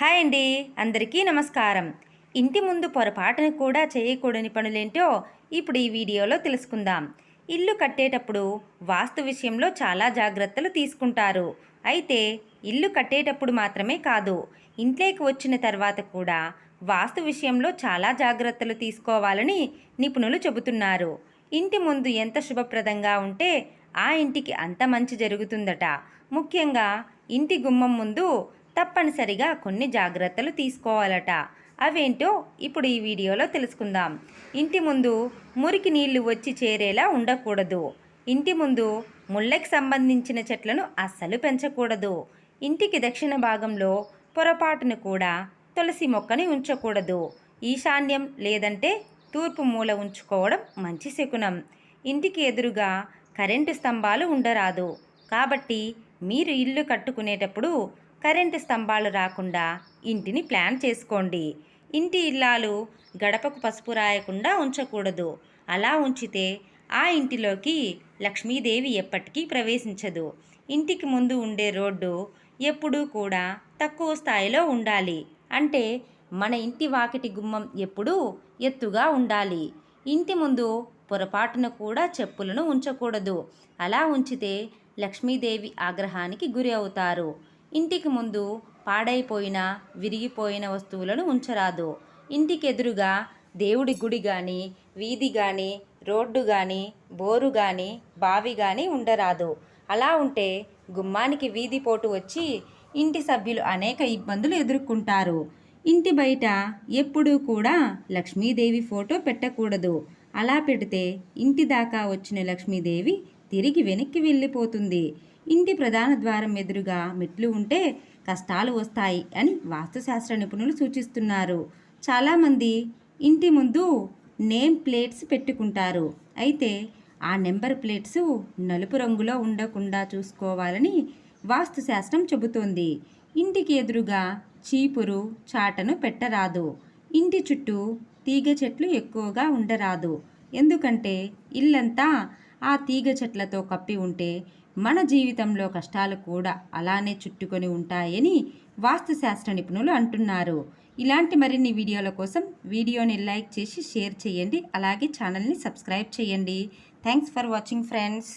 Hi అండి. అందరికీ నమస్కారం. ఇంటి ముందు పొరపాటును కూడా చేయకూడని పనులేంటో ఇప్పుడు ఈ వీడియోలో తెలుసుకుందాం. ఇల్లు కట్టేటప్పుడు వాస్తు విషయంలో చాలా జాగ్రత్తలు తీసుకుంటారు. అయితే ఇల్లు కట్టేటప్పుడు మాత్రమే కాదు ఇంట్లోకి వచ్చిన తర్వాత కూడా వాస్తు విషయంలో చాలా జాగ్రత్తలు తీసుకోవాలని నిపుణులు చెబుతున్నారు. ఇంటి ముందు ఎంత శుభప్రదంగా ఉంటే ఆ ఇంటికి అంత మంచి జరుగుతుందట. ముఖ్యంగా ఇంటి గుమ్మం ముందు తప్పనిసరిగా కొన్ని జాగ్రత్తలు తీసుకోవాలట. అవేంటో ఇప్పుడు ఈ వీడియోలో తెలుసుకుందాం. ఇంటి ముందు మురికి నీళ్ళు వచ్చి చేరేలా ఉండకూడదు. ఇంటి ముందు ముళ్ళకి సంబంధించిన చెట్లను అస్సలు పెంచకూడదు. ఇంటికి దక్షిణ భాగంలో పొరపాటును కూడా తులసి మొక్కని ఉంచకూడదు. ఈశాన్యం లేదంటే తూర్పు మూల ఉంచుకోవడం మంచి శకునం. ఇంటికి ఎదురుగా కరెంటు స్తంభాలు ఉండరాదు. కాబట్టి మీరు ఇల్లు కట్టుకునేటప్పుడు కరెంటు స్తంభాలు రాకుండా ఇంటిని ప్లాన్ చేసుకోండి. ఇంటి ఇల్లాలు గడపకు పసుపు రాయకుండా ఉంచకూడదు. అలా ఉంచితే ఆ ఇంటిలోకి లక్ష్మీదేవి ఎప్పటికీ ప్రవేశించదు. ఇంటికి ముందు ఉండే రోడ్డు ఎప్పుడూ కూడా తక్కువ స్థాయిలో ఉండాలి. అంటే మన ఇంటి వాకిటి గుమ్మం ఎప్పుడూ ఎత్తుగా ఉండాలి. ఇంటి ముందు పొరపాటున కూడా చెప్పులను ఉంచకూడదు. అలా ఉంచితే లక్ష్మీదేవి ఆగ్రహానికి గురి అవుతారు. ఇంటికి ముందు పాడైపోయిన విరిగిపోయిన వస్తువులను ఉంచరాదు. ఇంటికి ఎదురుగా దేవుడి గుడి కానీ వీధి కానీ రోడ్డు కానీ బోరు కానీ బావి కానీ ఉండరాదు. అలా ఉంటే గుమ్మానికి వీధి పోటు వచ్చి ఇంటి సభ్యులు అనేక ఇబ్బందులు ఎదుర్కొంటారు. ఇంటి బయట ఎప్పుడూ కూడా లక్ష్మీదేవి ఫోటో పెట్టకూడదు. అలా పెడితే ఇంటి దాకా వచ్చిన లక్ష్మీదేవి తిరిగి వెనక్కి వెళ్ళిపోతుంది. ఇంటి ప్రధాన ద్వారం ఎదురుగా మెట్లు ఉంటే కష్టాలు వస్తాయి అని వాస్తుశాస్త్ర నిపుణులు సూచిస్తున్నారు. చాలామంది ఇంటి ముందు నేమ్ ప్లేట్స్ పెట్టుకుంటారు. అయితే ఆ నెంబర్ ప్లేట్స్ నలుపు రంగులో ఉండకుండా చూసుకోవాలని వాస్తుశాస్త్రం చెబుతోంది. ఇంటికి ఎదురుగా చీపురు చాటను పెట్టరాదు. ఇంటి చుట్టూ తీగ చెట్లు ఎక్కువగా ఉండరాదు. ఎందుకంటే ఇల్లంతా ఆ తీగ చెట్లతో కప్పి ఉంటే మన జీవితంలో కష్టాలు కూడా అలానే చుట్టుకొని ఉంటాయని వాస్తుశాస్త్ర నిపుణులు అంటున్నారు. ఇలాంటి మరిన్ని వీడియోల కోసం వీడియోని లైక్ చేసి షేర్ చేయండి. అలాగే ఛానల్ని సబ్స్క్రైబ్ చేయండి. Thanks for watching friends.